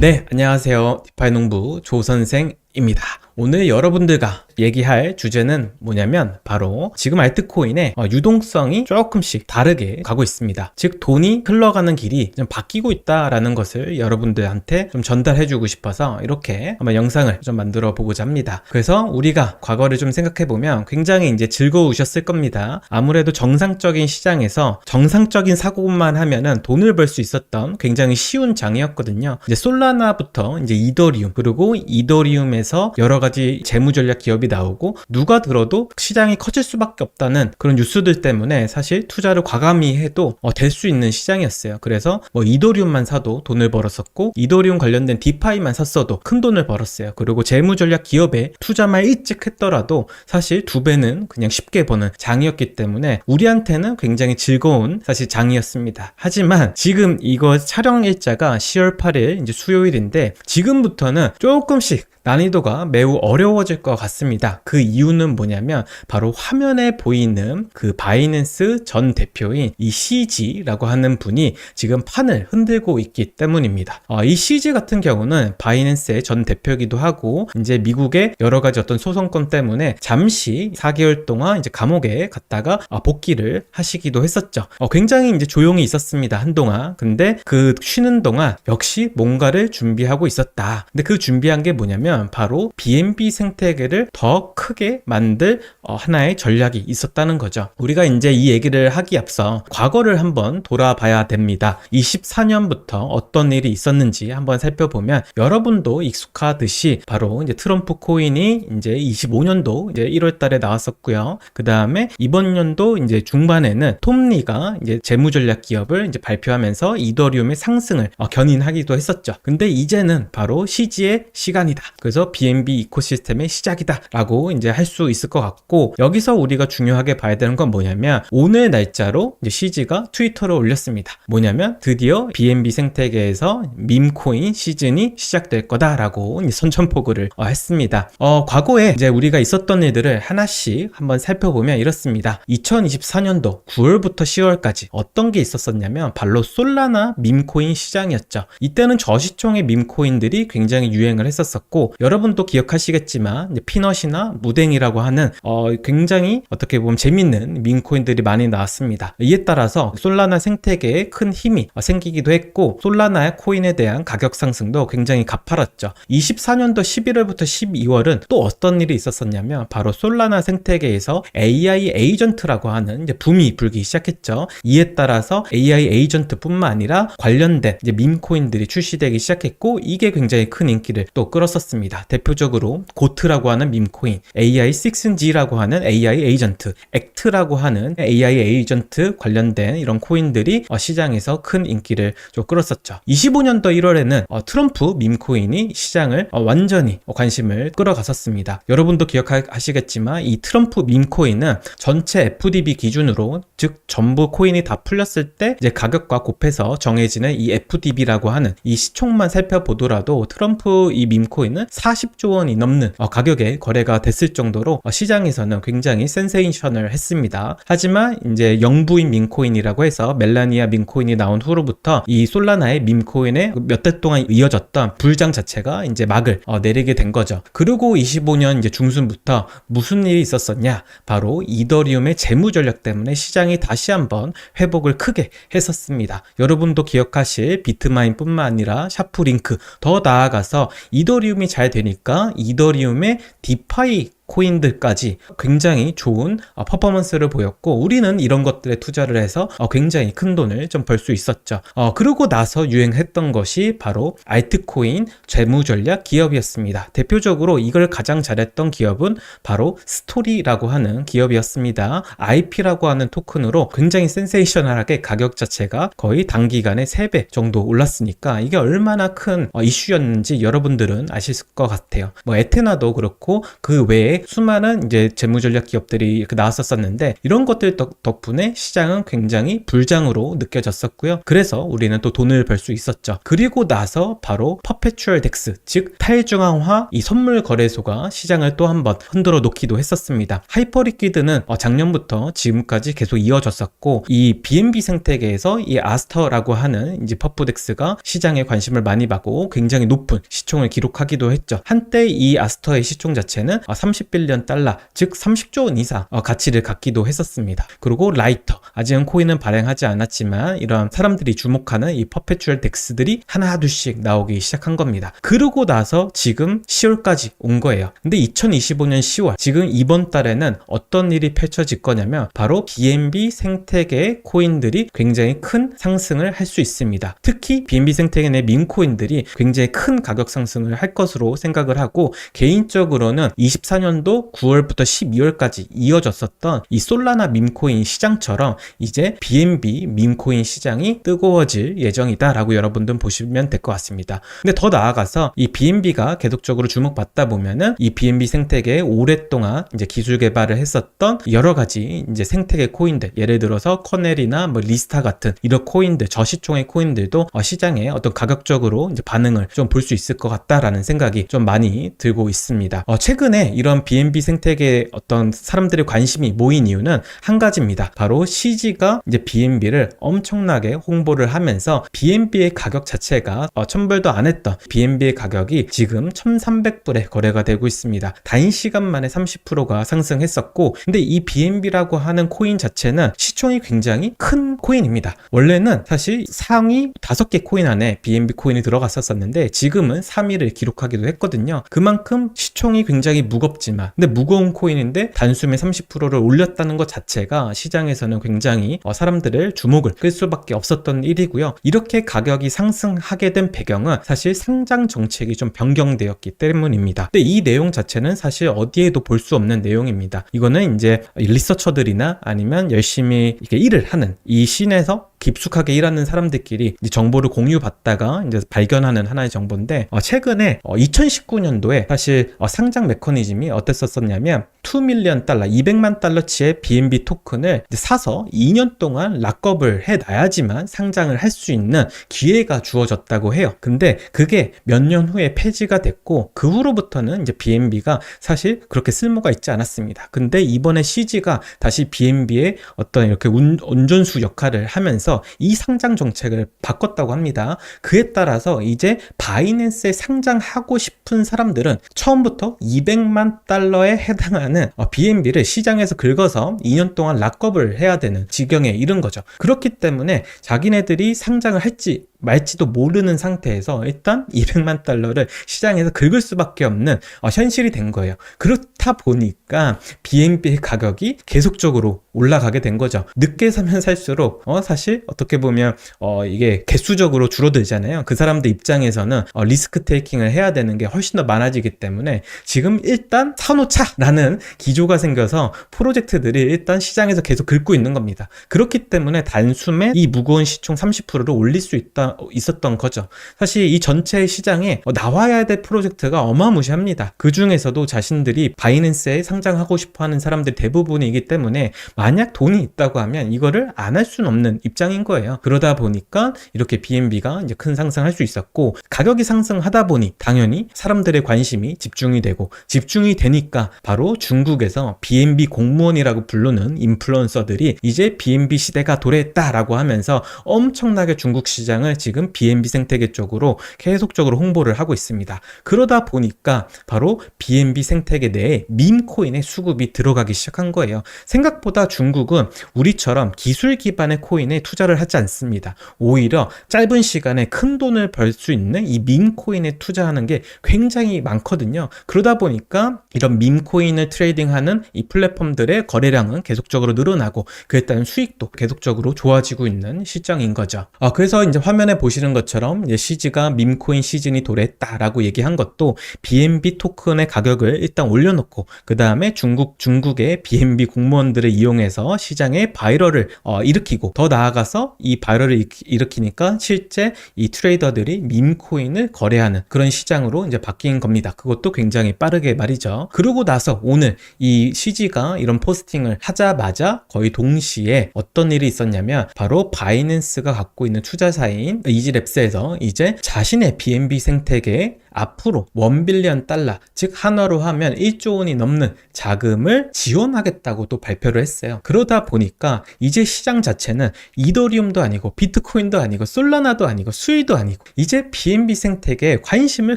네, 안녕하세요. 디파이 농부 조선생입니다. 오늘 여러분들과 얘기할 주제는 뭐냐면 바로 지금 알트코인의 어, 유동성이 조금씩 다르게 가고 있습니다. 즉 돈이 흘러가는 길이 좀 바뀌고 있다라는 것을 여러분들한테 좀 전달해 주고 싶어서 이렇게 한번 영상을 좀 만들어 보고자 합니다. 그래서 우리가 과거를 좀 생각해 보면 굉장히 이제 즐거우셨을 겁니다. 아무래도 정상적인 시장에서 정상적인 사고만 하면은 돈을 벌 수 있었던 굉장히 쉬운 장이었거든요. 이제 솔라나부터 이제 이더리움 그리고 이더리움에서 여러 가지 재무 전략 기업이 나오고 누가 들어도 시장이 커질 수밖에 없다는 그런 뉴스들 때문에 사실 투자를 과감히 해도 어, 될수 있는 시장이었어요. 그래서 뭐 이더리움만 사도 돈을 벌었었고 이더리움 관련된 디파이만 샀어도 큰 돈을 벌었어요. 그리고 재무 전략 기업에 투자만 일찍 했더라도 사실 두 배는 그냥 쉽게 버는 장이었기 때문에 우리한테는 굉장히 즐거운 사실 장이었습니다. 하지만 지금 이거 촬영 일자가 10월 8일 이제 수요일인데 지금부터는 조금씩 난이도가 매우 어려워질 것 같습니다. 그 이유는 뭐냐면 바로 화면에 보이는 그 바이낸스 전 대표인 이 CG라고 하는 분이 지금 판을 흔들고 있기 때문입니다. 어, 이 CG 같은 경우는 바이낸스의 전 대표기도 하고 이제 미국의 여러 가지 어떤 소송권 때문에 잠시 4개월 동안 이제 감옥에 갔다가 어, 복귀를 하시기도 했었죠. 어, 굉장히 이제 조용히 있었습니다. 한동안. 근데 그 쉬는 동안 역시 뭔가를 준비하고 있었다. 근데 그 준비한 게 뭐냐면 바로 BNB 생태계를 더 크게 만들 어, 하나의 전략이 있었다는 거죠. 우리가 이제 이 얘기를 하기 앞서 과거를 한번 돌아봐야 됩니다. 24년부터 어떤 일이 있었는지 한번 살펴보면 여러분도 익숙하듯이 바로 이제 트럼프 코인이 이제 25년도 이제 1월 달에 나왔었고요. 그 다음에 이번 년도 이제 중반에는 톰리가 이제 재무 전략 기업을 이제 발표하면서 이더리움의 상승을 어, 견인하기도 했었죠. 근데 이제는 바로 CG의 시간이다. 그래서 BNB 이코시스템의 시작이다라고 이제 할 수 있을 것 같고 여기서 우리가 중요하게 봐야 되는 건 뭐냐면 오늘 날짜로 이제 CG가 트위터를 올렸습니다. 뭐냐면 드디어 BNB 생태계에서 밈코인 시즌이 시작될 거다라고 선전포고를 어, 했습니다. 어, 과거에 이제 우리가 있었던 일들을 하나씩 한번 살펴보면 이렇습니다. 2024년도 9월부터 10월까지 어떤 게 있었었냐면 바로 솔라나 밈코인 시장이었죠. 이때는 저시총의 밈코인들이 굉장히 유행을 했었었고 여러분도 기억하시겠지만 피넛이나 무댕이라고 하는 어, 굉장히 어떻게 보면 재밌는 밈코인들이 많이 나왔습니다. 이에 따라서 솔라나 생태계에 큰 힘이 생기기도 했고 솔라나의 코인에 대한 가격 상승도 굉장히 가파랐죠. 24년도 11월부터 12월은 또 어떤 일이 있었었냐면 바로 솔라나 생태계에서 AI 에이전트라고 하는 붐이 불기 시작했죠. 이에 따라서 AI 에이전트뿐만 아니라 관련된 이제 밈코인들이 출시되기 시작했고 이게 굉장히 큰 인기를 또 끌었었습니다. 대표적으로 고트라고 하는 밈코인, AI6G라고 하는 AI 에이전트, 액트라고 하는 AI 에이전트 관련된 이런 코인들이 어, 시장에서 큰 인기를 좀 끌었었죠. 25년도 1월에는 어, 트럼프 밈코인이 시장을 어, 완전히 관심을 끌어갔었습니다. 여러분도 기억하시겠지만 이 트럼프 밈코인은 전체 FDB 기준으로 즉 전부 코인이 다 풀렸을 때 이제 가격과 곱해서 정해지는 이 FDB라고 하는 이 시총만 살펴보더라도 트럼프 이 밈코인은 40조 원이 넘는 어, 가격에 거래가 됐을 정도로 어, 시장에서는 굉장히 센세이셔널 했습니다. 하지만 이제 영부인 민코인이라고 해서 멜라니아 민코인이 나온 후로부터 이 솔라나의 민코인에 몇달 동안 이어졌던 불장 자체가 이제 막을 어, 내리게 된 거죠. 그리고 25년 이제 중순부터 무슨 일이 있었었냐? 바로 이더리움의 재무 전략 때문에 시장이 다시 한번 회복을 크게 했었습니다. 여러분도 기억하실 비트마인뿐만 아니라 샤프링크 더 나아가서 이더리움이 잘 되니까 이더리움의 디파이 코인들까지 굉장히 좋은 어, 퍼포먼스를 보였고 우리는 이런 것들에 투자를 해서 어, 굉장히 큰 돈을 좀 벌 수 있었죠. 어, 그러고 나서 유행했던 것이 바로 알트코인 재무 전략 기업이었습니다. 대표적으로 이걸 가장 잘했던 기업은 바로 스토리라고 하는 기업이었습니다. IP라고 하는 토큰으로 굉장히 센세이셔널하게 가격 자체가 거의 단기간에 3배 정도 올랐으니까 이게 얼마나 큰 이슈였는지 여러분들은 아실 것 같아요. 뭐 에테나도 그렇고 그 외에 수많은 이제 재무전략 기업들이 이렇게 나왔었었는데 이런 것들 덕, 덕분에 시장은 굉장히 불장으로 느껴졌었고요. 그래서 우리는 또 돈을 벌 수 있었죠. 그리고 나서 바로 퍼페추얼 덱스, 즉 탈중앙화 이 선물 거래소가 시장을 또 한번 흔들어 놓기도 했었습니다. 하이퍼리퀴드는 어, 작년부터 지금까지 계속 이어졌었고 이 BNB 생태계에서 이 아스터라고 하는 이제 퍼프덱스가 시장에 관심을 많이 받고 굉장히 높은 시총을 기록하기도 했죠. 한때 이 아스터의 시총 자체는 30 빌리언 달러, 즉 30조 원 이상 어, 가치를 갖기도 했었습니다. 그리고 라이터, 아직은 코인은 발행하지 않았지만 이러한 사람들이 주목하는 이 퍼페추얼 덱스들이 하나둘씩 나오기 시작한 겁니다. 그러고 나서 지금 10월까지 온 거예요. 근데 2025년 10월, 지금 이번 달에는 어떤 일이 펼쳐질 거냐면 바로 BNB 생태계의 코인들이 굉장히 큰 상승을 할 수 있습니다. 특히 BNB 생태계 내 민코인들이 굉장히 큰 가격 상승을 할 것으로 생각을 하고 개인적으로는 24년 도 9월부터 12월까지 이어졌었던 이 솔라나 밈코인 시장처럼 이제 BNB 밈코인 시장이 뜨거워질 예정이다라고 여러분들 보시면 될 것 같습니다. 근데 더 나아가서 이 BNB가 계속적으로 주목받다 보면은 이 BNB 생태계에 오랫동안 이제 기술 개발을 했었던 여러 가지 이제 생태계 코인들 예를 들어서 커넬이나 뭐 리스타 같은 이런 코인들 저시총의 코인들도 어, 시장에 어떤 가격적으로 이제 반응을 좀 볼 수 있을 것 같다라는 생각이 좀 많이 들고 있습니다. 어, 최근에 이런 BNB 생태계에 어떤 사람들의 관심이 모인 이유는 한 가지입니다. 바로 CG가 이제 BNB를 엄청나게 홍보를 하면서 BNB의 가격 자체가 어, 천불도 안 했던 BNB의 가격이 지금 1,300불에 거래가 되고 있습니다. 단 시간 만에 30%가 상승했었고, 근데 이 BNB라고 하는 코인 자체는 시총이 굉장히 큰 코인입니다. 원래는 사실 상위 5개 코인 안에 BNB 코인이 들어갔었었는데 지금은 3위를 기록하기도 했거든요. 그만큼 시총이 굉장히 무겁지 만 근데 무거운 코인인데 단숨에 30%를 올렸다는 것 자체가 시장에서는 굉장히 어, 사람들을 주목을 끌 수밖에 없었던 일이고요. 이렇게 가격이 상승하게 된 배경은 사실 상장 정책이 좀 변경되었기 때문입니다. 근데 이 내용 자체는 사실 어디에도 볼 수 없는 내용입니다. 이거는 이제 리서처들이나 아니면 열심히 이렇게 일을 하는 이 씬에서 깊숙하게 일하는 사람들끼리 정보를 공유받다가 이제 발견하는 하나의 정보인데 어, 최근에 2019년도에 사실 어, 상장 메커니즘이 어 땠었냐면 2밀리언 달러, 200만 달러치의 BNB 토큰을 사서 2년 동안 락업을 해놔야지만 상장을 할 수 있는 기회가 주어졌다고 해요. 근데 그게 몇 년 후에 폐지가 됐고 그 후로부터는 이제 BNB가 사실 그렇게 쓸모가 있지 않았습니다. 근데 이번에 CG가 다시 BNB의 어떤 이렇게 운, 운전수 역할을 하면서 이 상장 정책을 바꿨다고 합니다. 그에 따라서 이제 바이낸스에 상장하고 싶은 사람들은 처음부터 200만 달러에 해당하는 어, BNB를 시장에서 긁어서 2년 동안 락업을 해야 되는 지경에 이른 거죠. 그렇기 때문에 자기네들이 상장을 할지 말지도 모르는 상태에서 일단 200만 달러를 시장에서 긁을 수밖에 없는 어, 현실이 된 거예요. 그렇 다 보니까 BNB의 가격이 계속적으로 올라가게 된 거죠. 늦게 사면 살수록 어, 사실 어떻게 보면 어, 이게 개수적으로 줄어들잖아요. 그 사람들 입장에서는 어, 리스크 테이킹을 해야 되는 게 훨씬 더 많아지기 때문에 지금 일단 사놓자라는 기조가 생겨서 프로젝트들이 일단 시장에서 계속 긁고 있는 겁니다. 그렇기 때문에 단숨에 이 무거운 시총 30%를 올릴 수 있다 있었던 거죠. 사실 이 전체 시장에 어, 나와야 될 프로젝트가 어마무시합니다. 그 중에서도 자신들이 바이낸스에 상장하고 싶어 하는 사람들 대부분이기 때문에 만약 돈이 있다고 하면 이거를 안 할 수는 없는 입장인 거예요. 그러다 보니까 이렇게 BNB가 이제 큰 상승할 수 있었고 가격이 상승하다 보니 당연히 사람들의 관심이 집중이 되고 집중이 되니까 바로 중국에서 BNB 공무원이라고 부르는 인플루언서들이 이제 BNB 시대가 도래했다라고 하면서 엄청나게 중국 시장을 지금 BNB 생태계 쪽으로 계속적으로 홍보를 하고 있습니다. 그러다 보니까 바로 BNB 생태계 내에 밈코인의 수급이 들어가기 시작한 거예요. 생각보다 중국은 우리처럼 기술 기반의 코인에 투자를 하지 않습니다. 오히려 짧은 시간에 큰 돈을 벌 수 있는 이 밈코인에 투자하는 게 굉장히 많거든요. 그러다 보니까 이런 밈코인을 트레이딩하는 이 플랫폼들의 거래량은 계속적으로 늘어나고 그에 따른 수익도 계속적으로 좋아지고 있는 시장인 거죠. 아, 그래서 이제 화면에 보시는 것처럼 CG가 밈코인 시즌이 도래했다라고 얘기한 것도 BNB 토큰의 가격을 일단 올려놓고 해놓고 그 다음에 중국 중국의 BNB 공무원들을 이용해서 시장에 바이럴을 어, 일으키고 더 나아가서 이 바이럴을 일으키- 일으키니까 실제 이 트레이더들이 밈코인을 거래하는 그런 시장으로 이제 바뀐 겁니다. 그것도 굉장히 빠르게 말이죠. 그러고 나서 오늘 이 CG가 이런 포스팅을 하자마자 거의 동시에 어떤 일이 있었냐면 바로 바이낸스가 갖고 있는 투자사인 이지랩스에서 이제 자신의 BNB 생태계에 앞으로 1빌리언 달러, 즉 한화로 하면 1조 원이 넘는 자금을 지원하겠다고 또 발표를 했어요. 그러다 보니까 이제 시장 자체는 이더리움도 아니고 비트코인도 아니고 솔라나도 아니고 수위도 아니고 이제 BNB 생태계에 관심을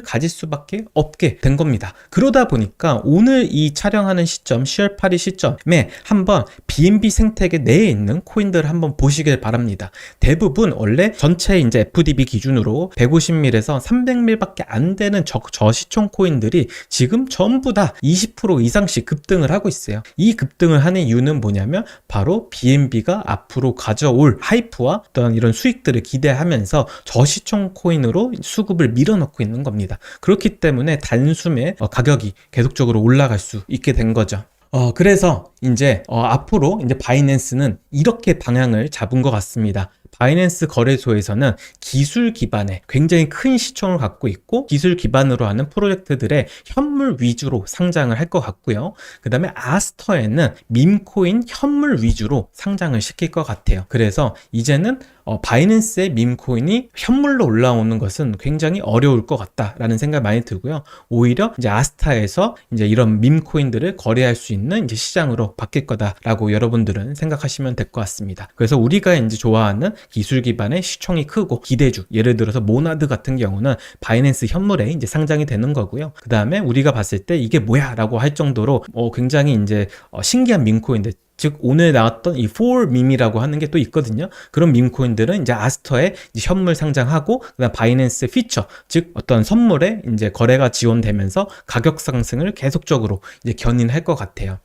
가질 수밖에 없게 된 겁니다. 그러다 보니까 오늘 이 촬영하는 시점 10월 8일 시점에 한번 BNB 생태계 내에 있는 코인들을 한번 보시길 바랍니다. 대부분 원래 전체 이제 FDB 기준으로 150밀에서 300밀밖에 안 되는 저, 저시총 코인들이 지금 전부 다 20% 이상씩 급등을 하고 있어요. 이 급등을 하는 이유는 뭐냐면 바로 BNB가 앞으로 가져올 하이프와 어떤 이런 수익들을 기대하면서 저시총 코인으로 수급을 밀어넣고 있는 겁니다. 그렇기 때문에 단숨에 어, 가격이 계속적으로 올라갈 수 있게 된 거죠. 어, 그래서 이제 어, 앞으로 이제 바이낸스는 이렇게 방향을 잡은 것 같습니다. 바이낸스 거래소에서는 기술 기반의 굉장히 큰 시총을 갖고 있고 기술 기반으로 하는 프로젝트들의 현물 위주로 상장을 할 것 같고요. 그 다음에 아스터에는 밈코인 현물 위주로 상장을 시킬 것 같아요. 그래서 이제는 어, 바이낸스의 밈코인이 현물로 올라오는 것은 굉장히 어려울 것 같다라는 생각이 많이 들고요. 오히려 이제 아스타에서 이제 이런 밈코인들을 거래할 수 있는 이제 시장으로 바뀔 거다라고 여러분들은 생각하시면 될 것 같습니다. 그래서 우리가 이제 좋아하는 기술 기반의 시총이 크고 기대주, 예를 들어서 모나드 같은 경우는 바이낸스 현물에 이제 상장이 되는 거고요. 그 다음에 우리가 봤을 때 이게 뭐야라고 할 정도로 어, 굉장히 이제 어, 신기한 밈코인들 즉 오늘 나왔던 이 4밈이라고 하는 게 또 있거든요. 그런 밈코인들은 이제 아스터에 이제 현물 상장하고 그다음 바이낸스 피처 즉 어떤 선물에 이제 거래가 지원되면서 가격 상승을 계속적으로 이제 견인할 것 같아요.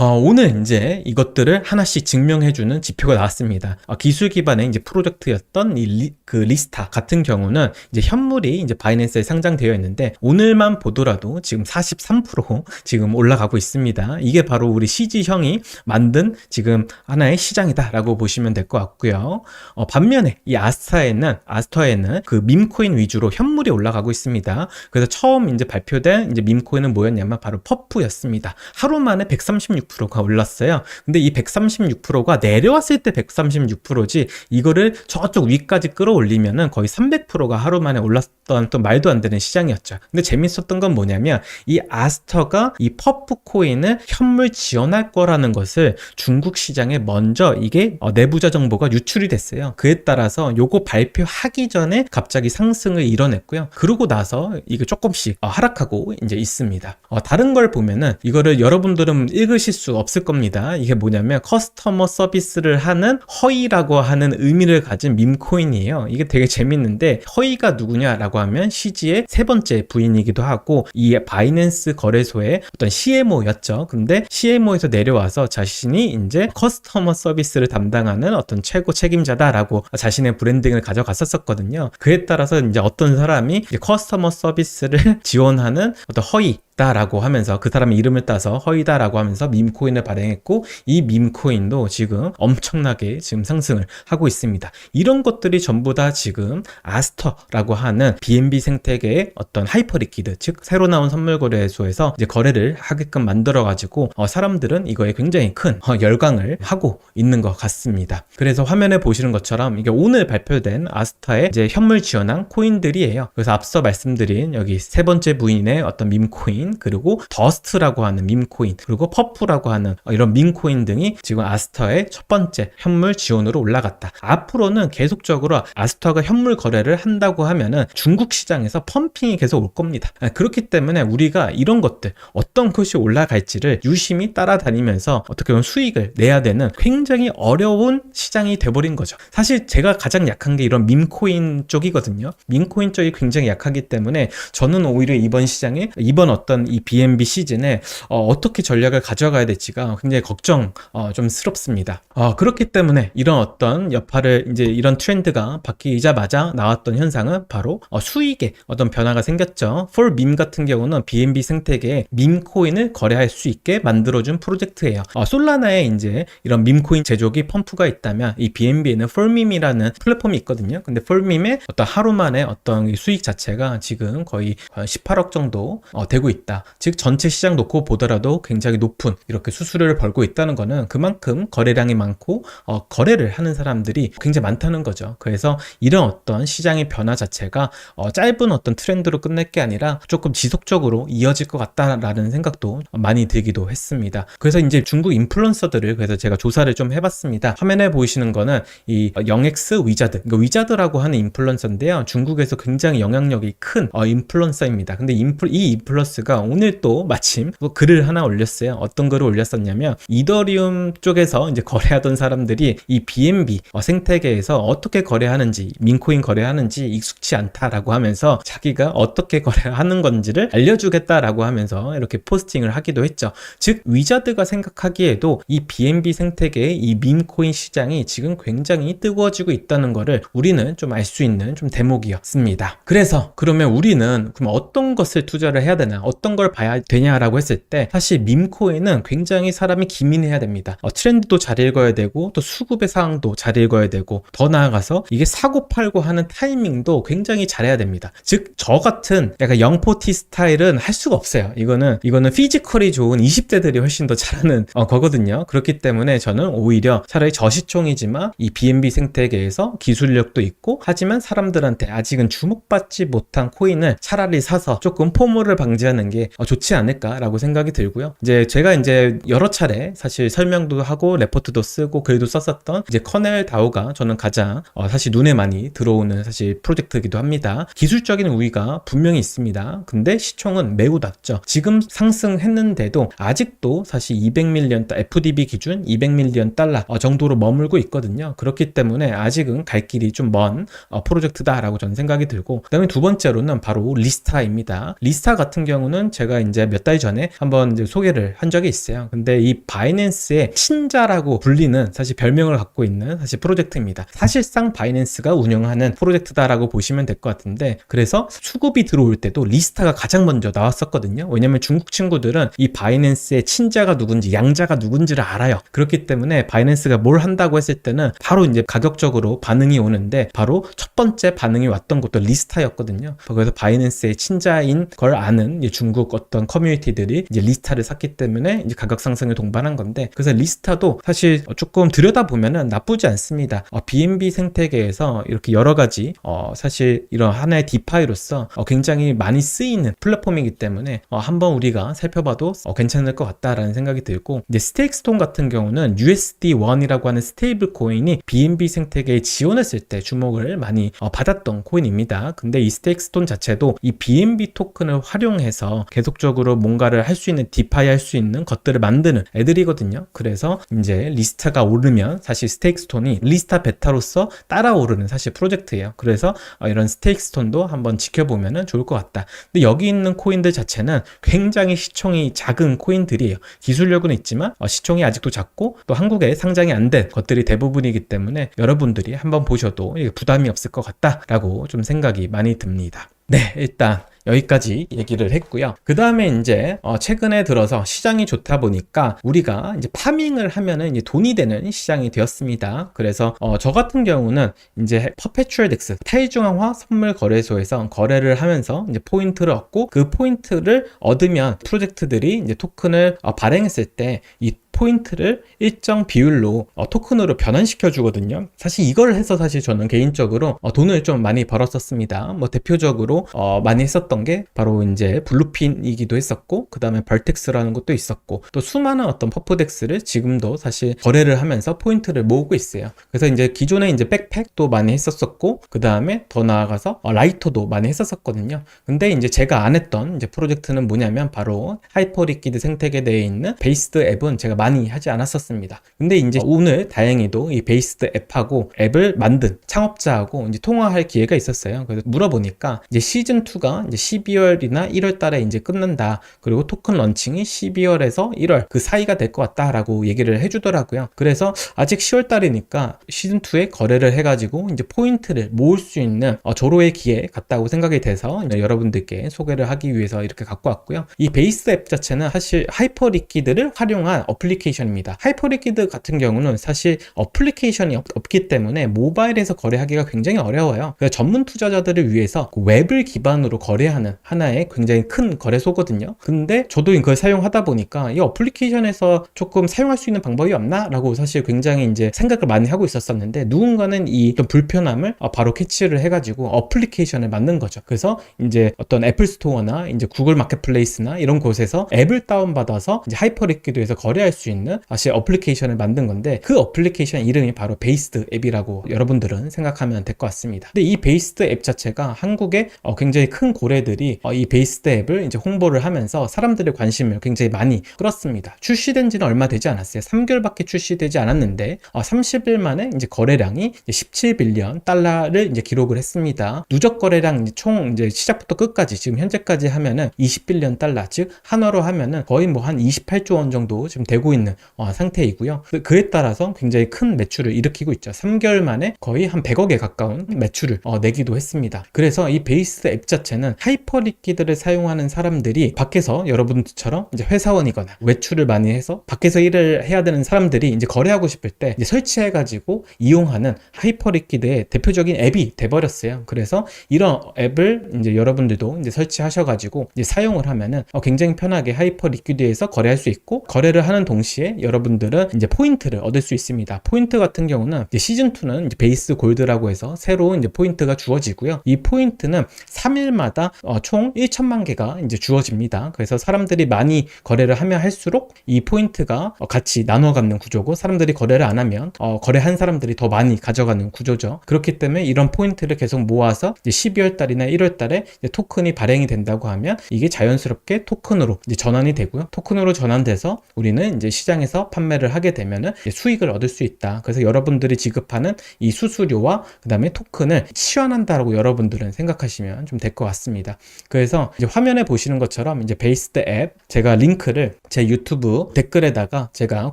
어, 오늘 이제 이것들을 하나씩 증명해주는 지표가 나왔습니다. 어, 기술 기반의 이제 프로젝트였던 이 리, 그 리스타 같은 경우는 이제 현물이 이제 바이낸스에 상장되어 있는데 오늘만 보더라도 지금 43% 지금 올라가고 있습니다. 이게 바로 우리 CG형이 만든 지금 하나의 시장이다라고 보시면 될 것 같고요. 어, 반면에 이 아스타에는 아스터에는 그 밈코인 위주로 현물이 올라가고 있습니다. 그래서 처음 이제 발표된 이제 밈코인은 뭐였냐면 바로 퍼프였습니다. 하루 만에 136%가 올랐어요. 근데 이 136%가 내려왔을 때 136%지 이거를 저쪽 위까지 끌어올리면은 거의 300%가 하루 만에 올랐던 또 말도 안 되는 시장이었죠. 근데 재밌었던 건 뭐냐면 이 아스터가 이 퍼프 코인을 현물 지원할 거라는 것을 중국 시장에 먼저 이게 어, 내부자 정보가 유출이 됐어요. 그에 따라서 요거 발표하기 전에 갑자기 상승을 이뤄냈고요. 그러고 나서 이게 조금씩 어, 하락하고 이제 있습니다. 어, 다른 걸 보면은 이거를 여러분들은 읽으실 수 없을 겁니다. 이게 뭐냐면 커스터머 서비스를 하는 허이라고 하는 의미를 가진 밈코인이에요. 이게 되게 재밌는데 허이가 누구냐라고 하면 CG의 세 번째 부인이기도 하고 이 바이낸스 거래소의 어떤 CMO였죠. 근데 CMO에서 내려와서 자신이 이제 커스터머 서비스를 담당하는 어떤 최고 책임자다라고 자신의 브랜딩을 가져갔었거든요. 그에 따라서 이제 어떤 사람이 이제 커스터머 서비스를 지원하는 어떤 허이 다라고 하면서 그 사람의 이름을 따서 허이다라고 하면서 밈코인을 발행했고 이 밈코인도 지금 엄청나게 지금 상승을 하고 있습니다. 이런 것들이 전부 다 지금 아스터라고 하는 BNB 생태계의 어떤 하이퍼 리퀴드 즉 새로 나온 선물 거래소에서 이제 거래를 하게끔 만들어 가지고 어, 사람들은 이거에 굉장히 큰 어, 열광을 하고 있는 것 같습니다. 그래서 화면에 보시는 것처럼 이게 오늘 발표된 아스타의 이제 현물 지원한 코인들이에요. 그래서 앞서 말씀드린 여기 세 번째 부인의 어떤 밈코인 그리고 더스트라고 하는 밈코인 그리고 퍼프라고 하는 어, 이런 밈코인 등이 지금 아스터의 첫 번째 현물 지원으로 올라갔다. 앞으로는 계속적으로 아스터가 현물 거래를 한다고 하면은 중국 시장에서 펌핑이 계속 올 겁니다. 아, 그렇기 때문에 우리가 이런 것들 어떤 것이 올라갈지를 유심히 따라다니면서 어떻게 보면 수익을 내야 되는 굉장히 어려운 시장이 돼버린 거죠. 사실 제가 가장 약한 게 이런 밈코인 쪽이거든요. 밈코인 쪽이 굉장히 약하기 때문에 저는 오히려 이번 시장에 이번 어떤 있던 이 BNB 시즌에 어, 떻게 전략을 가져가야 될지가 굉장히 걱정 어, 좀 스럽습니다. 어, 그렇기 때문에 이런 어떤 여파를 이제 이런 트렌드가 바뀌자마자 나왔던 현상은 바로 어, 수익에 어떤 변화가 생겼죠. for 밈 같은 경우는 BNB 생태계에 밈 코인을 거래할 수 있게 만들어준 프로젝트예요. 어, 솔라나에 이제 이런 밈 코인 제조기 펌프가 있다면 이 BNB에는 for 밈이라는 플랫폼이 있거든요. 근데 for 밈의 어떤 하루 만에 어떤 이 수익 자체가 지금 거의 18억 정도 어, 되고 있 다. 즉 전체 시장 놓고 보더라도 굉장히 높은 이렇게 수수료를 벌고 있다는 거는 그만큼 거래량이 많고 어, 거래를 하는 사람들이 굉장히 많다는 거죠. 그래서 이런 어떤 시장의 변화 자체가 어, 짧은 어떤 트렌드로 끝낼 게 아니라 조금 지속적으로 이어질 것 같다라는 생각도 많이 들기도 했습니다. 그래서 이제 중국 인플루언서들을 그래서 제가 조사를 좀 해봤습니다. 화면에 보이시는 거는 이 영엑스 위자드, 그러니까 위자드라고 하는 인플루언서인데요. 중국에서 굉장히 영향력이 큰 어, 인플루언서입니다. 근데 인플, 이 인플루언서가 오늘 또 마침 또 글을 하나 올렸어요. 어떤 글을 올렸었냐면 이더리움 쪽에서 이제 거래하던 사람들이 이 BNB 어, 생태계에서 어떻게 거래하는지 민코인 거래하는지 익숙치 않다라고 하면서 자기가 어떻게 거래하는 건지를 알려주겠다라고 하면서 이렇게 포스팅을 하기도 했죠. 즉 위자드가 생각하기에도 이 BNB 생태계의 이 민코인 시장이 지금 굉장히 뜨거워지고 있다는 것을 우리는 좀 알 수 있는 좀 대목이었습니다. 그래서 그러면 우리는 그럼 어떤 것을 투자를 해야 되나 어떤 걸 봐야 되냐라고 했을 때 사실 밈코인은 굉장히 사람이 기민해야 됩니다. 어, 트렌드도 잘 읽어야 되고 또 수급의 상황도 잘 읽어야 되고 더 나아가서 이게 사고 팔고 하는 타이밍도 굉장히 잘해야 됩니다. 즉 저 같은 약간 영포티 스타일은 할 수가 없어요. 이거는 이거는 피지컬이 좋은 20대들이 훨씬 더 잘하는 어, 거거든요. 그렇기 때문에 저는 오히려 차라리 저시총이지만 이 BNB 생태계에서 기술력도 있고 하지만 사람들한테 아직은 주목받지 못한 코인을 차라리 사서 조금 포모를 방지하는 게 어, 좋지 않을까라고 생각이 들고요. 이제 제가 이제 여러 차례 사실 설명도 하고 레포트도 쓰고 글도 썼었던 이제 커넬 다오가 저는 가장 어, 사실 눈에 많이 들어오는 사실 프로젝트이기도 합니다. 기술적인 우위가 분명히 있습니다. 근데 시총은 매우 낮죠. 지금 상승했는데도 아직도 사실 200밀리언 FDB 기준 200밀리언 달러 어, 정도로 머물고 있거든요. 그렇기 때문에 아직은 갈 길이 좀먼 어, 프로젝트다라고 저는 생각이 들고 그다음에 두 번째로는 바로 리스타입니다. 리스타 같은 경우는 제가 이제 몇 달 전에 한번 소개를 한 적이 있어요. 근데 이 바이낸스의 친자라고 불리는 사실 별명을 갖고 있는 사실 프로젝트입니다. 사실상 바이낸스가 운영하는 프로젝트다라고 보시면 될 것 같은데 그래서 수급이 들어올 때도 리스타가 가장 먼저 나왔었거든요. 왜냐면 중국 친구들은 이 바이낸스의 친자가 누군지 양자가 누군지를 알아요. 그렇기 때문에 바이낸스가 뭘 한다고 했을 때는 바로 이제 가격적으로 반응이 오는데 바로 첫 번째 반응이 왔던 것도 리스타였거든요. 그래서 바이낸스의 친자인 걸 아는 중국 어떤 커뮤니티들이 이제 리스타를 샀기 때문에 이제 가격 상승을 동반한 건데 그래서 리스타도 사실 조금 들여다 보면은 나쁘지 않습니다. 어, BNB 생태계에서 이렇게 여러 가지 어, 사실 이런 하나의 디파이로서 어, 굉장히 많이 쓰이는 플랫폼이기 때문에 어, 한번 우리가 살펴봐도 어, 괜찮을 것 같다라는 생각이 들고 이제 스테이크스톤 같은 경우는 USD1이라고 하는 스테이블 코인이 BNB 생태계에 지원했을 때 주목을 많이 어, 받았던 코인입니다. 근데 이 스테이크스톤 자체도 이 BNB 토큰을 활용해서 계속적으로 뭔가를 할 수 있는 디파이 할 수 있는 것들을 만드는 애들이거든요. 그래서 이제 리스타가 오르면 사실 스테이크스톤이 리스타 베타로서 따라오르는 사실 프로젝트예요. 그래서 어, 이런 스테이크스톤도 한번 지켜보면 좋을 것 같다. 근데 여기 있는 코인들 자체는 굉장히 시총이 작은 코인들이에요. 기술력은 있지만 어, 시총이 아직도 작고 또 한국에 상장이 안 된 것들이 대부분이기 때문에 여러분들이 한번 보셔도 부담이 없을 것 같다라고 좀 생각이 많이 듭니다. 네, 일단 여기까지 얘기를 했고요. 그 다음에 이제 어 최근에 들어서 시장이 좋다 보니까 우리가 이제 파밍을 하면은 이제 돈이 되는 시장이 되었습니다. 그래서 어 저 같은 경우는 이제 퍼페추얼 덱스 타이중앙화 선물 거래소에서 거래를 하면서 이제 포인트를 얻고 그 포인트를 얻으면 프로젝트들이 이제 토큰을 어 발행했을 때이 포인트를 일정 비율로 어, 토큰으로 변환시켜 주거든요. 사실 이걸 해서 사실 저는 개인적으로 어, 돈을 좀 많이 벌었었습니다. 뭐 대표적으로 어, 많이 했었던 게 바로 이제 블루핀이기도 했었고 그 다음에 벌텍스라는 것도 있었고 또 수많은 어떤 퍼프덱스를 지금도 사실 거래를 하면서 포인트를 모으고 있어요. 그래서 이제 기존에 이제 백팩도 많이 했었었고 그 다음에 더 나아가서 어, 라이터도 많이 했었었거든요. 근데 이제 제가 안 했던 이제 프로젝트는 뭐냐면 바로 하이퍼리퀴드 생태계 내에 있는 베이스드 앱은 제가 많이 많이 하지 않았었습니다. 근데 이제 오늘 다행히도 이 베이스드 앱하고 앱을 만든 창업자하고 이제 통화할 기회가 있었어요. 그래서 물어보니까 이제 시즌 2가 이제 12월이나 1월 달에 이제 끝난다. 그리고 토큰 런칭이 12월에서 1월 그 사이가 될 것 같다라고 얘기를 해주더라고요. 그래서 아직 10월 달이니까 시즌 2에 거래를 해가지고 이제 포인트를 모을 수 있는 어, 조로의 기회 같다고 생각이 돼서 여러분들께 소개를 하기 위해서 이렇게 갖고 왔고요. 이 베이스 앱 자체는 사실 하이퍼 리퀴드를 활용한 어플리 케이션입니다. 하이퍼 리퀴드 같은 경우는 사실 어플리케이션이 없, 기 때문에 모바일에서 거래하기가 굉장히 어려워요. 그래서 전문 투자자들을 위해서 그 웹을 기반으로 거래하는 하나의 굉장히 큰 거래소거든요. 근데 저도 이걸 사용하다 보니까 이 어플리케이션에서 조금 사용할 수 있는 방법이 없나 라고 사실 굉장히 이제 생각을 많이 하고 있었었는데 누군가는 이좀 불편함을 어, 바로 캐치를 해가지고 어플리케이션을 만든 거죠. 그래서 이제 어떤 애플 스토어나 이제 구글 마켓플레이스나 이런 곳에서 앱을 다운받아서 이제 하이퍼리퀴드에서 거래할 수 있는 사실 어플리케이션을 만든 건데 그 어플리케이션 이름이 바로 베이스드 앱이라고 여러분들은 생각하면 될 것 같습니다. 근데 이 베이스드 앱 자체가 한국에 어, 굉장히 큰 고래들이 어, 이 베이스드 앱을 이제 홍보를 하면서 사람들의 관심을 굉장히 많이 끌었습니다. 출시된 지는 얼마 되지 않았어요. 3개월밖에 출시되지 않았는데 어, 30일 만에 이제 거래량이 이제 17빌리언 달러를 이제 기록을 했습니다. 누적 거래량 이제 총 이제 시작부터 끝까지 지금 현재까지 하면은 20빌리언 달러 즉 한화로 하면은 거의 뭐 한 28조 원 정도 지금 되고 있는 어, 상태이고요. 그- 그에 따라서 굉장히 큰 매출을 일으키고 있죠. 3개월 만에 거의 한 100억에 가까운 매출을 어, 내기도 했습니다. 그래서 이 베이스 앱 자체는 하이퍼 리퀴드를 사용하는 사람들이 밖에서 여러분들처럼 이제 회사원이거나 외출을 많이 해서 밖에서 일을 해야 되는 사람들이 이제 거래하고 싶을 때 설치해가지고 이용하는 하이퍼 리퀴드의 대표적인 앱이 돼버렸어요. 그래서 이런 앱을 이제 여러분들도 이제 설치하셔가지고 이제 사용을 하면은 어, 굉장히 편하게 하이퍼 리퀴드에서 거래할 수 있고 거래를 하는 동시에 여러분들은 이제 포인트를 얻을 수 있습니다. 포인트 같은 경우는 시즌 2는 이제 베이스 골드라고 해서 새로 이제 포인트가 주어지고요. 이 포인트는 3일마다 어, 총 1천만 개가 이제 주어집니다. 그래서 사람들이 많이 거래를 하면 할수록 이 포인트가 어, 같이 나눠 갖는 구조고 사람들이 거래를 안 하면 어, 거래한 사람들이 더 많이 가져가는 구조죠. 그렇기 때문에 이런 포인트를 계속 모아서 이제 12월 달이나 1월 달에 토큰이 발행이 된다고 하면 이게 자연스럽게 토큰으로 전환이 되고요. 토큰으로 전환돼서 우리는 이제 시장에서 판매를 하게 되면은 이제 수익을 얻을 수 있다. 그래서 여러분들이 지급하는 이 수수료와 그다음에 토큰을 치환한다라고 여러분들은 생각하시면 좀 될 것 같습니다. 그래서 이제 화면에 보시는 것처럼 이제 베이스드 앱 제가 링크를 제 유튜브 댓글에다가 제가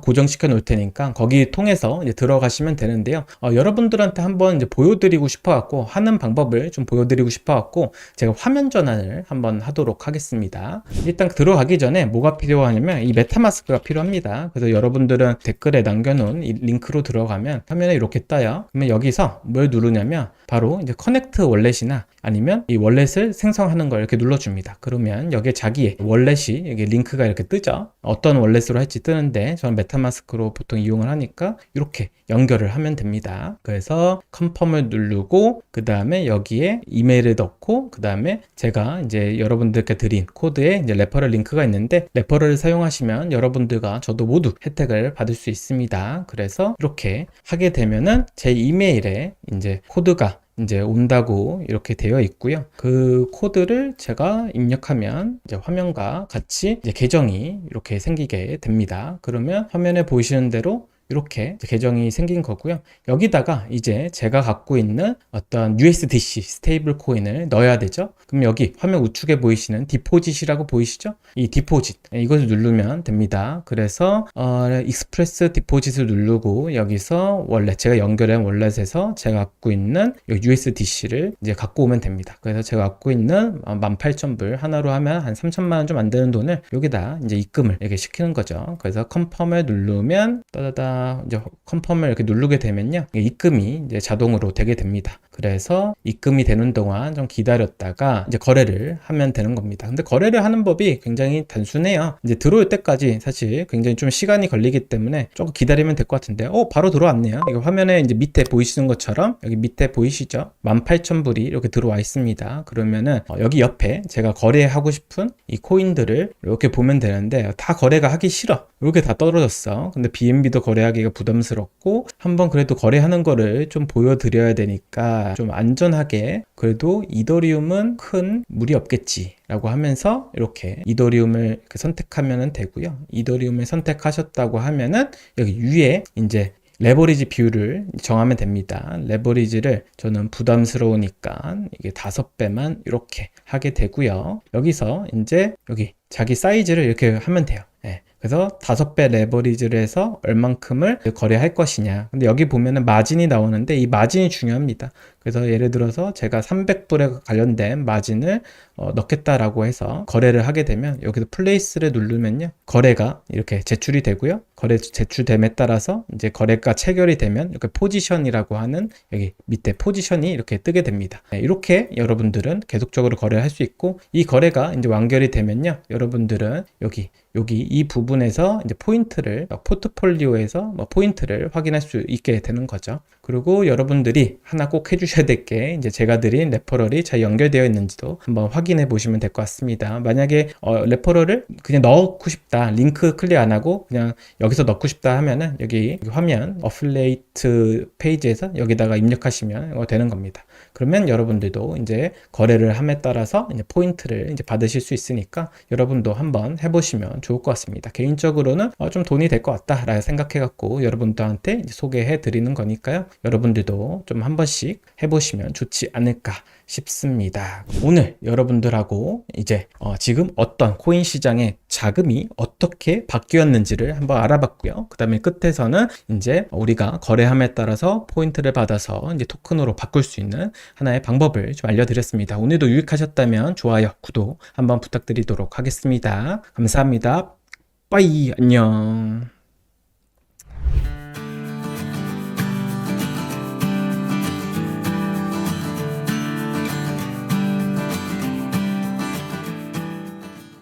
고정시켜 놓을 테니까 거기 통해서 이제 들어가시면 되는데요. 어, 여러분들한테 한번 이제 보여드리고 싶어 갖고 하는 방법을 좀 보여드리고 싶어 갖고 제가 화면 전환을 한번 하도록 하겠습니다. 일단 들어가기 전에 뭐가 필요하냐면 이 메타마스크가 필요합니다. 그래서 여러분들은 댓글에 남겨놓은 이 링크로 들어가면 화면에 이렇게 떠요. 그러면 여기서 뭘 누르냐면 바로 이제 커넥트 월렛이나 아니면 이 월렛을 생성하는 걸 이렇게 눌러줍니다. 그러면 여기에 자기의 월렛이 여기 링크가 이렇게 뜨죠. 어떤 월렛으로 할지 뜨는데 저는 메타마스크로 보통 이용을 하니까 이렇게 연결을 하면 됩니다. 그래서 컨펌을 누르고 그 다음에 여기에 이메일을 넣고 그 다음에 제가 이제 여러분들께 드린 코드에 이제 레퍼럴 링크가 있는데 레퍼럴을 사용하시면 여러분들과 저도 모두 혜택을 받을 수 있습니다. 그래서 이렇게 하게 되면은 제 이메일에 이제 코드가 이제 온다고 이렇게 되어 있고요. 그 코드를 제가 입력하면 이제 화면과 같이 이제 계정이 이렇게 생기게 됩니다. 그러면 화면에 보이시는 대로 이렇게 계정이 생긴 거고요. 여기다가 이제 제가 갖고 있는 어떤 USDC 스테이블 코인을 넣어야 되죠. 그럼 여기 화면 우측에 보이시는 디포짓이라고 보이시죠? 이 디포짓 이것을 누르면 됩니다. 그래서 어, 익스프레스 디포짓을 누르고 여기서 월렛 제가 연결한 월렛에서 제가 갖고 있는 USDC를 이제 갖고 오면 됩니다. 그래서 제가 갖고 있는 18,000불 하나로 하면 한 3천만 원 좀 안 되는 돈을 여기다 이제 입금을 이렇게 시키는 거죠. 그래서 컨펌을 누르면 따다다 컨펌을 이렇게 누르게 되면요. 입금이 이제 자동으로 되게 됩니다. 그래서 입금이 되는 동안 좀 기다렸다가 이제 거래를 하면 되는 겁니다. 근데 거래를 하는 법이 굉장히 단순해요. 이제 들어올 때까지 사실 굉장히 좀 시간이 걸리기 때문에 조금 기다리면 될 것 같은데, 어, 바로 들어왔네요. 이거 화면에 이제 밑에 보이시는 것처럼 여기 밑에 보이시죠? 18,000불이 이렇게 들어와 있습니다. 그러면은 어, 여기 옆에 제가 거래하고 싶은 이 코인들을 이렇게 보면 되는데 다 거래가 하기 싫어. 이렇게 다 떨어졌어. 근데 BNB도 거래하기가 부담스럽고 한번 그래도 거래하는 거를 좀 보여드려야 되니까 좀 안전하게 그래도 이더리움은 큰 무리 없겠지라고 하면서 이렇게 이더리움을 선택하면 되고요. 이더리움을 선택하셨다고 하면은 여기 위에 이제 레버리지 비율을 정하면 됩니다. 레버리지를 저는 부담스러우니까 이게 다섯 배만 이렇게 하게 되고요. 여기서 이제 여기 자기 사이즈를 이렇게 하면 돼요. 예. 그래서 다섯 배 레버리지를 해서 얼만큼을 거래할 것이냐. 근데 여기 보면은 마진이 나오는데 이 마진이 중요합니다. 그래서 예를 들어서 제가 300불에 관련된 마진을 어, 넣겠다라고 해서 거래를 하게 되면 여기서 플레이스를 누르면요. 거래가 이렇게 제출이 되고요. 거래 제출됨에 따라서 이제 거래가 체결이 되면 이렇게 포지션이라고 하는 여기 밑에 포지션이 이렇게 뜨게 됩니다. 네, 이렇게 여러분들은 계속적으로 거래를 할수 있고 이 거래가 이제 완결이 되면요. 여러분들은 여기 여기 이 부분에서 이제 포인트를 어, 포트폴리오에서 뭐 포인트를 확인할 수 있게 되는 거죠. 그리고 여러분들이 하나 꼭 해주셔야 될게 이제 제가 드린 레퍼럴이 잘 연결되어 있는지도 한번 확인해 보시면 될 것 같습니다. 만약에 어, 레퍼럴을 그냥 넣고 싶다, 링크 클릭 안 하고 그냥 여기서 넣고 싶다 하면은 여기 화면 어플레이트 페이지에서 여기다가 입력하시면 어, 되는 겁니다. 그러면 여러분들도 이제 거래를 함에 따라서 이제 포인트를 이제 받으실 수 있으니까 여러분도 한번 해보시면 좋을 것 같습니다. 개인적으로는 어, 좀 돈이 될 것 같다라고 생각해갖고 여러분들한테 소개해 드리는 거니까요. 여러분들도 좀 한 번씩 해보시면 좋지 않을까 싶습니다. 오늘 여러분들하고 이제 어, 지금 어떤 코인 시장의 자금이 어떻게 바뀌었는지를 한번 알아봤고요. 그 다음에 끝에서는 이제 우리가 거래함에 따라서 포인트를 받아서 이제 토큰으로 바꿀 수 있는 하나의 방법을 좀 알려드렸습니다. 오늘도 유익하셨다면 좋아요, 구독 한번 부탁드리도록 하겠습니다. 감사합니다. 빠이, 안녕.